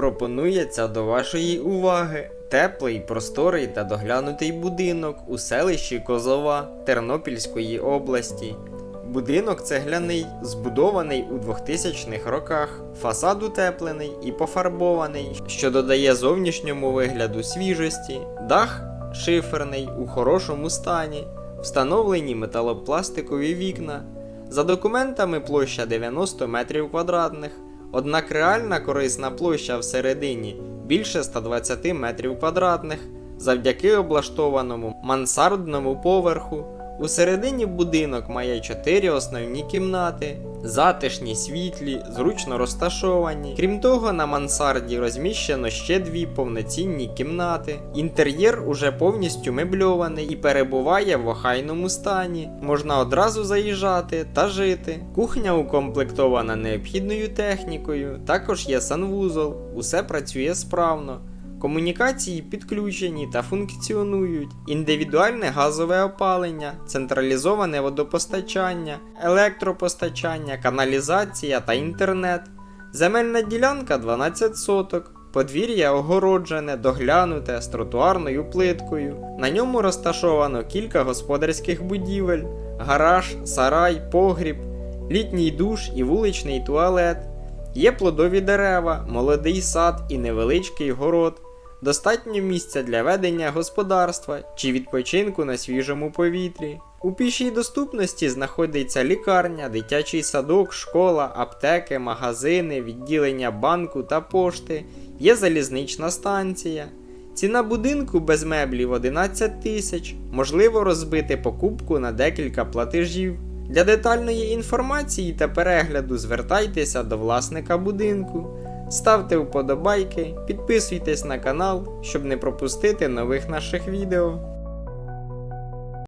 Пропонується до вашої уваги теплий, просторий та доглянутий будинок у селищі Козова Тернопільської області. Будинок цегляний, збудований у 2000-х роках, фасад утеплений і пофарбований, що додає зовнішньому вигляду свіжості, дах шиферний у хорошому стані, встановлені металопластикові вікна. За документами площа 90 метрів квадратних, однак реальна корисна площа всередині більше 120 метрів квадратних завдяки облаштованому мансардному поверху. У середині будинок має 4 основні кімнати, затишні, світлі, зручно розташовані. Крім того, на мансарді розміщено ще дві повноцінні кімнати. Інтер'єр уже повністю мебльований і перебуває в охайному стані. Можна одразу заїжджати та жити. Кухня укомплектована необхідною технікою, також є санвузол, усе працює справно. Комунікації підключені та функціонують, індивідуальне газове опалення, централізоване водопостачання, електропостачання, каналізація та інтернет. Земельна ділянка 12 соток. Подвір'я огороджене, доглянуте з тротуарною плиткою. На ньому розташовано кілька господарських будівель, гараж, сарай, погріб, літній душ і вуличний туалет. Є плодові дерева, молодий сад і невеличкий город. Достатньо місця для ведення господарства чи відпочинку на свіжому повітрі. У пішій доступності знаходиться лікарня, дитячий садок, школа, аптеки, магазини, відділення банку та пошти, є залізнична станція. Ціна будинку без меблів 11 тисяч, можливо розбити покупку на декілька платежів. Для детальної інформації та перегляду звертайтеся до власника будинку. Ставте вподобайки, підписуйтесь на канал, щоб не пропустити нових наших відео.